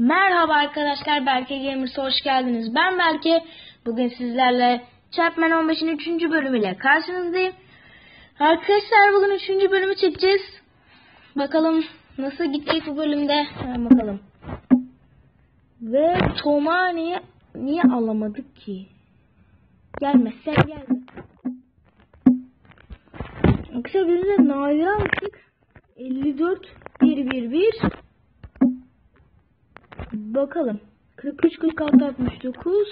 Merhaba arkadaşlar, Berke Gamers'a hoş geldiniz. Ben Berke. Bugün sizlerle Chapman 15'in 3. bölümüyle karşınızdayım. Arkadaşlar bugün 3. bölümü çekeceğiz. Bakalım nasıl gidecek bu bölümde. Hemen bakalım. Ve Tom'a niye, niye alamadık ki? Gelmezsen gelme. Arkadaşlar bölümde nadir aldık. 54 1 1 1 Bakalım. 43 46 69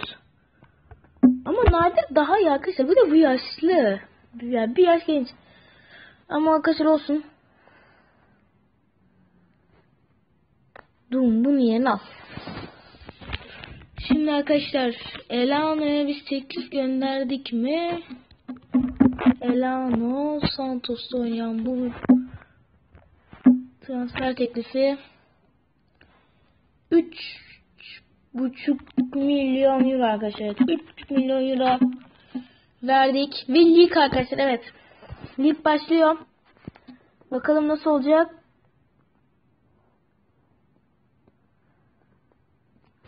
Ama Nadir daha iyi arkadaşlar. Bu da bu yaşlı. Yani bir yaş genç. Ama arkadaşlar olsun. Dum bunu yerine al. Şimdi arkadaşlar Elano'ya biz teklif gönderdik mi? Elano Santos'ta oynayan bu transfer teklifi 3 buçuk milyon euro arkadaşlar. 3 milyon euro verdik. Ve lig arkadaşlar evet. Lig başlıyor. Bakalım nasıl olacak.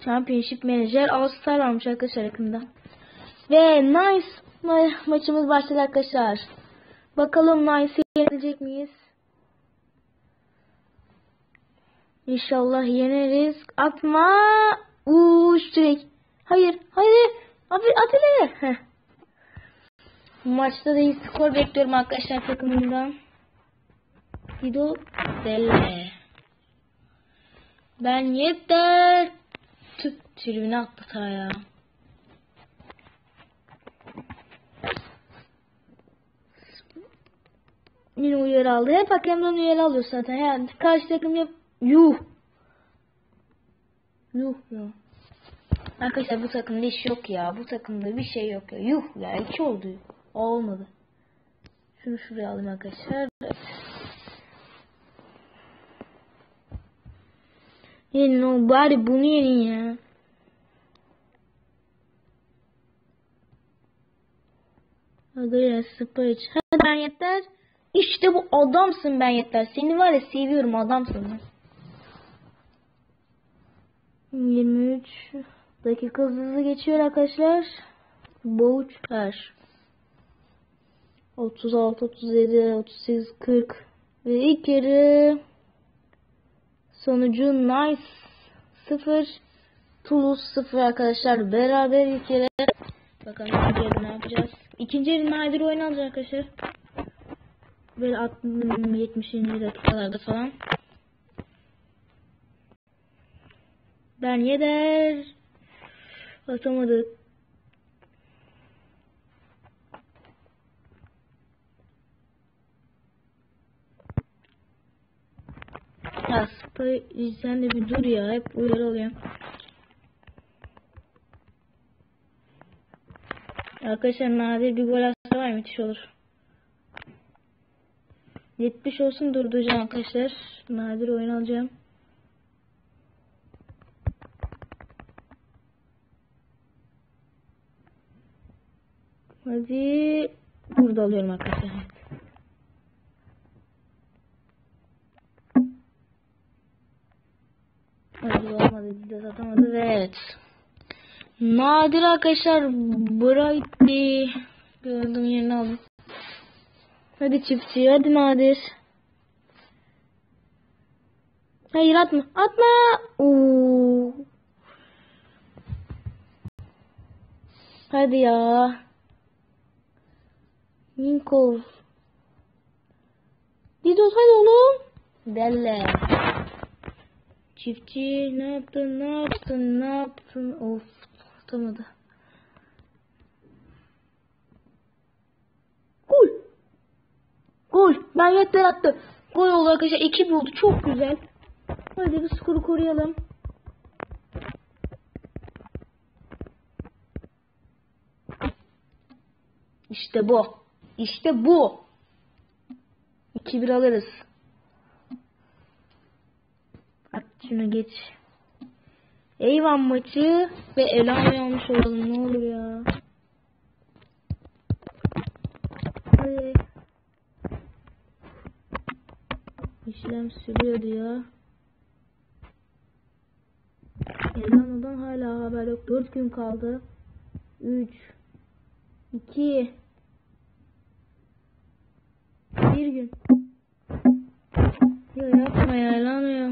Championship Manager All Star varmış arkadaşlar yakında. Ve Nice ma maçımız başladı arkadaşlar. Bakalım Nice'ı yenecek miyiz? İnşallah yeneriz. Atma. Uuu direkt. Hayır. Hayır. Abi atile. Maçta da iyi skor bekliyorum arkadaşlar takımından. Dido Delle. Ben yeter. Tüp tribüne attı ya. Yine uyarı aldı. Hep hakemden uyarı alıyor zaten. Yani karşı takım yap Yuh. Yuh ya. Arkadaşlar bu takımda iş yok ya. Bu takımda bir şey yok ya. Yuh ya. iki oldu. Olmadı. Şunu şuraya alayım arkadaşlar. Yenin o bari bunu yenin ya. Sıfır iç. Hadi ben yeter. İşte bu adamsın ben yeter. Seni var ya seviyorum adamsın. Ben. 23 dakika hızlı geçiyor arkadaşlar. Boğuç her. 36, 37, 38, 40 ve ilk yarı sonucu Nice 0 Toulouse 0 arkadaşlar. Beraber ilk yarı bakalım ikinci yarı ne yapacağız. İkinci yarı nadir oynanacak arkadaşlar. Böyle 60, 70. dakikalarda falan. Ben Yeder. Atamadık. Ya Spy sen de bir dur ya. Hep uyarı alıyorum. Arkadaşlar nadir bir gol atsa var müthiş olur. 70 olsun durduracağım arkadaşlar. Nadir oyun alacağım. Hadi burada alıyorum arkadaşlar. Hadi olmadı. Dides atamadı ve evet. Nadir arkadaşlar Bright'ti. Gördüm yerini aldım. Hadi çiftçi hadi Nadir. Hayır atma. Atma. Oo. Hadi ya. Minkov. Didos hadi oğlum. Delle. Çiftçi ne yaptın ne yaptın ne yaptın of tutamadı. Gol. Gol. Ben yeter attı. Gol oldu arkadaşlar. 2 oldu. Çok güzel. Hadi bir skoru koruyalım. İşte bu. İşte bu. 2-1 alırız. At şunu geç. Eyvan maçı ve Ela'yı almış olalım. Ne olur ya. İşlem sürüyor diyor. Elana'dan hala haber yok. 4 gün kaldı. 3 2 1 gün. Ya yapma ya Elana ya.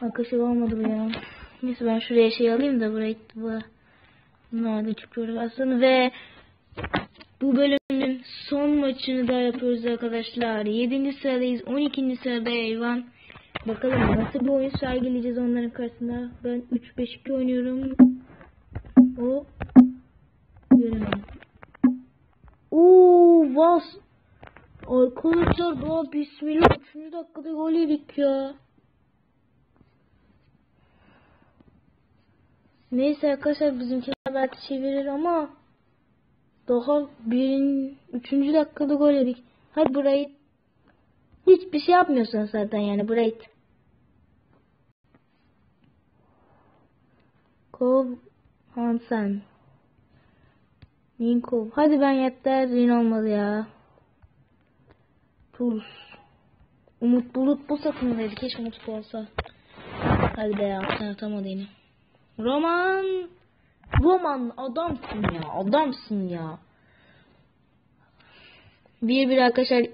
Arkadaşlar olmadı bu ya. Neyse ben şuraya şey alayım da burayı bu nerede çıkıyoruz aslında ve bu bölümün son maçını da yapıyoruz arkadaşlar. 7. sıradayız. 12. sırada Eyvan. Bakalım nasıl bir oyun sergileyeceğiz onların karşısında. Ben 3-5-2 oynuyorum. O göremedim. Oo vas. Arkadaşlar daha bismillah 3. dakikada gol yedik ya. Neyse arkadaşlar bizimkiler belki çevirir ama daha birin, üçüncü dakikada gol yedik. Hadi burayı hiçbir şey yapmıyorsun zaten yani burayı. Kov Hansen. Ninkov. Hadi ben yeter zin olmadı ya. Tuz. Umut Bulut bu satımdaydı. Keşke Umut olsa. Hadi be ya. Sen atamadı yine. Roman. Roman adamsın ya. Adamsın ya. Bir bir arkadaşlar.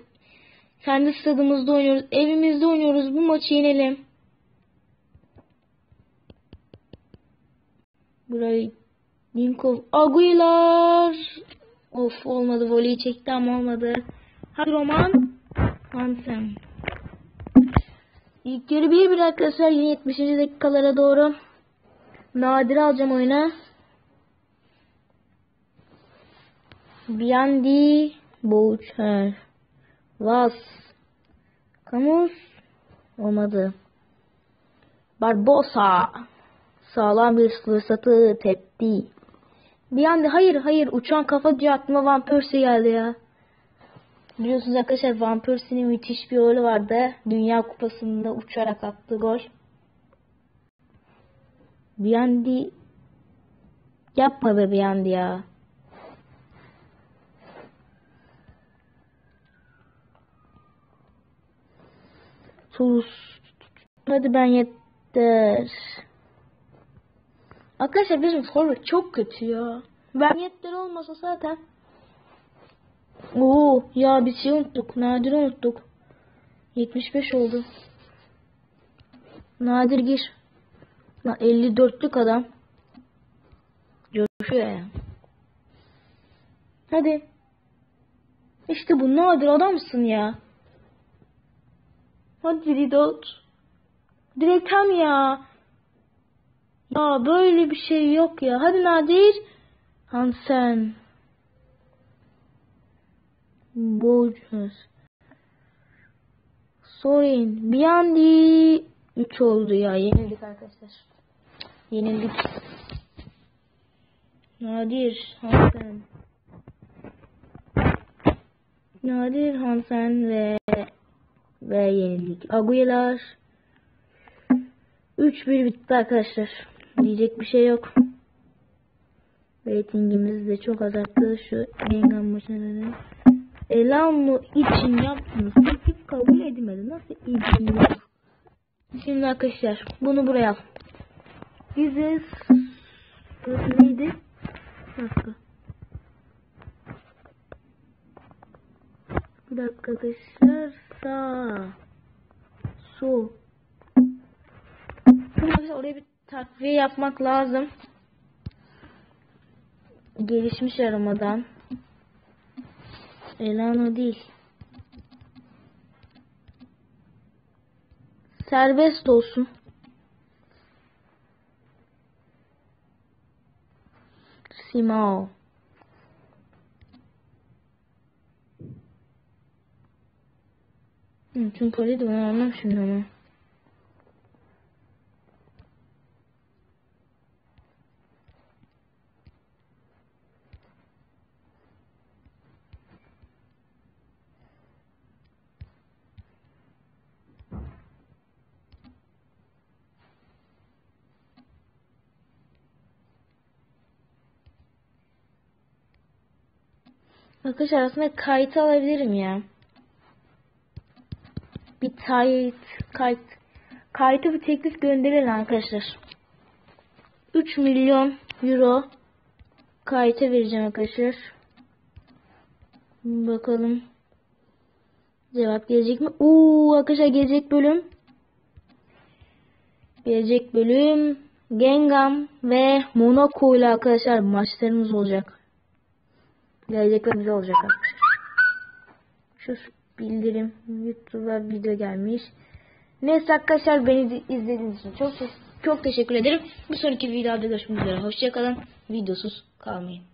Kendi stadımızda oynuyoruz. Evimizde oynuyoruz. Bu maçı yenelim. Burayı Linkov Aguilar. Of olmadı. Voleyi çekti ama olmadı. Hadi Roman. Hansen. İlk yarı bir bir arkadaşlar. Yine 70. dakikalara doğru. Nadir alacağım oyuna. Biyandi Boucher Vas Kamus olmadı. Barbosa sağlam bir fırsatı tepti. Biyandi hayır hayır uçan kafa diye aklıma Van geldi ya. Biliyorsunuz arkadaşlar Van Persie'nin müthiş bir golü vardı. Dünya Kupası'nda uçarak attığı gol. Biyandi yapma be Biyandi ya. Sus. Hadi ben yeter. Arkadaşlar bizim forvet çok kötü ya. Ben yeter olmasa zaten. Oo ya bir şey unuttuk. Nadir unuttuk. 75 oldu. Nadir gir. Lan 54'lük adam. Coşuyor ya. Hadi. İşte bu nadir adamsın ya. Hadi Ridot. Direkt hem ya. Ya böyle bir şey yok ya. Hadi Nadir. Hansen. Borges. Sorin. Biyandi. 3 oldu ya. Yenildik arkadaşlar. Yenildik. Nadir Hansen. Nadir Hansen ve ve yenildik. Aguilar 3-1 bitti arkadaşlar. Diyecek bir şey yok. Ratingimiz de çok azalttı şu Engin maçlarını. Elamo için yaptınız. Teklif kabul edilmedi. Nasıl yok? Şimdi arkadaşlar bunu buraya al. Burası neydi? Nasıl? Bir dakika arkadaşlar. Sağ. Sol. Şimdi oraya bir takviye yapmak lazım. Gelişmiş aramadan. Elano değil. Serbest olsun. Simao. Tüm parayı da ben almam şimdi ama. Arkadaşlar aslında kayıt alabilirim ya. Bir kayıt, kayıt, kayıta bir teklif gönderin arkadaşlar. 3 milyon euro kayıta vereceğim arkadaşlar. Bakalım. Cevap gelecek mi? Oo arkadaşlar gelecek bölüm. Gelecek bölüm Gengam ve Monaco ile arkadaşlar maçlarımız olacak. Gelecekler bize olacak arkadaşlar. Şu bildirim YouTube'a video gelmiş. Neyse arkadaşlar beni izlediğiniz için çok çok teşekkür ederim. Bir sonraki videoda görüşmek üzere. Hoşçakalın. Videosuz kalmayın.